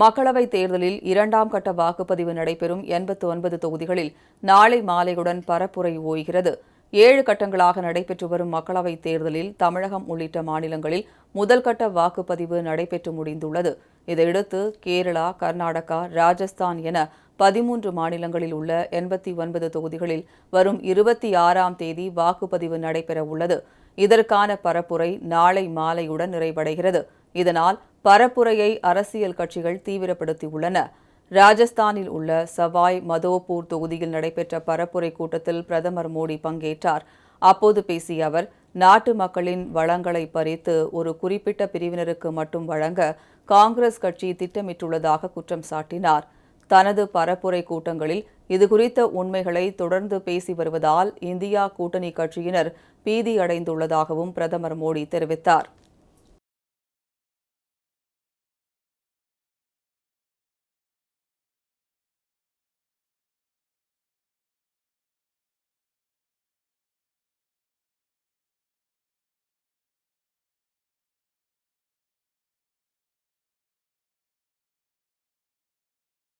மக்களவைத் தேர்தலில் இரண்டாம் கட்ட வாக்குப்பதிவு நடைபெறும் எண்பத்து ஒன்பது தொகுதிகளில் நாளை மாலையுடன் பரப்புரை ஓய்கிறது. ஏழு கட்டங்களாக நடைபெற்று வரும் மக்களவைத் தேர்தலில் தமிழகம் உள்ளிட்ட மாநிலங்களில் முதல் கட்ட வாக்குப்பதிவு நடைபெற்று முடிந்துள்ளது. இதையடுத்து கேரளா கர்நாடகா ராஜஸ்தான் என பதிமூன்று மாநிலங்களில் உள்ள எண்பத்தி ஒன்பது தொகுதிகளில் வரும் இருபத்தி ஆறாம் தேதி வாக்குப்பதிவு நடைபெற உள்ளது இதற்கான பரப்புரை நாளை மாலையுடன் நிறைவடைகிறது. இதனால் பரப்புரையை அரசியல் கட்சிகள் தீவிரப்படுத்தியுள்ளன. ராஜஸ்தானில் உள்ள சவாய் மதோபூர் தொகுதியில் நடைபெற்ற பரப்புரை கூட்டத்தில் பிரதமர் மோடி பங்கேற்றார். அப்போது பேசிய அவர் நாட்டு மக்களின் வளங்களை பறித்து ஒரு குறிப்பிட்ட பிரிவினருக்கு மட்டும் வழங்க காங்கிரஸ் கட்சி திட்டமிட்டுள்ளதாக குற்றம் சாட்டினார். தனது பரப்புரை கூட்டங்களில் இதுகுறித்த உண்மைகளை தொடர்ந்து பேசி வருவதால் இந்தியா கூட்டணி கட்சியினர் பீதியடைந்துள்ளதாகவும் பிரதமர் மோடி தெரிவித்தார்.